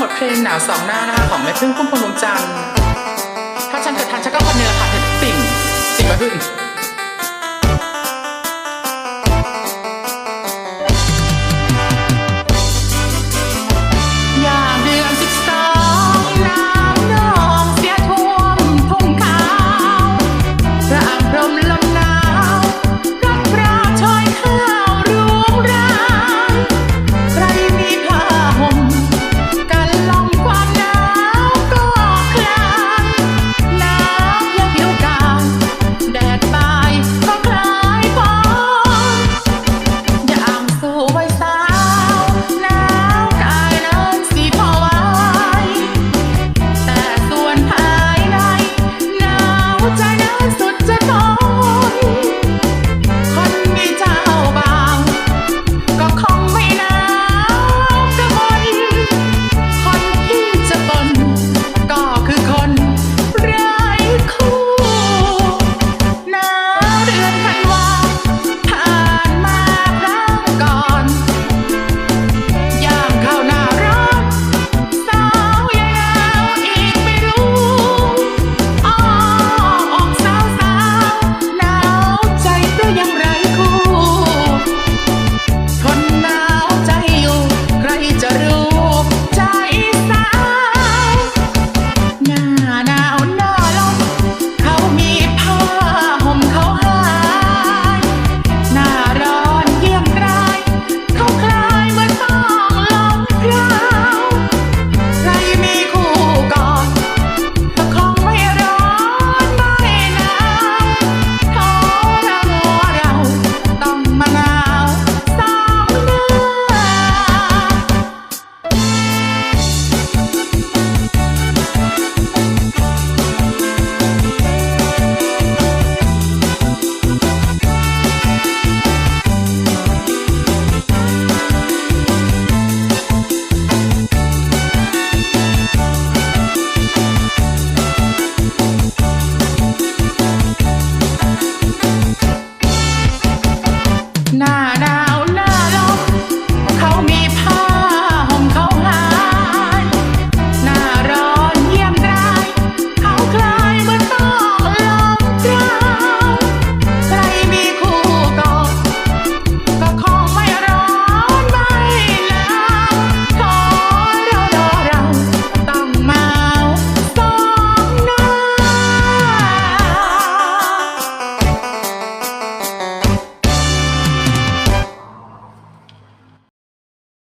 บทเพลงหนาวสองหน้านะคะของแม่พึ่งพุ่มพวงดวงจันทร์ Sometimes চাই যারে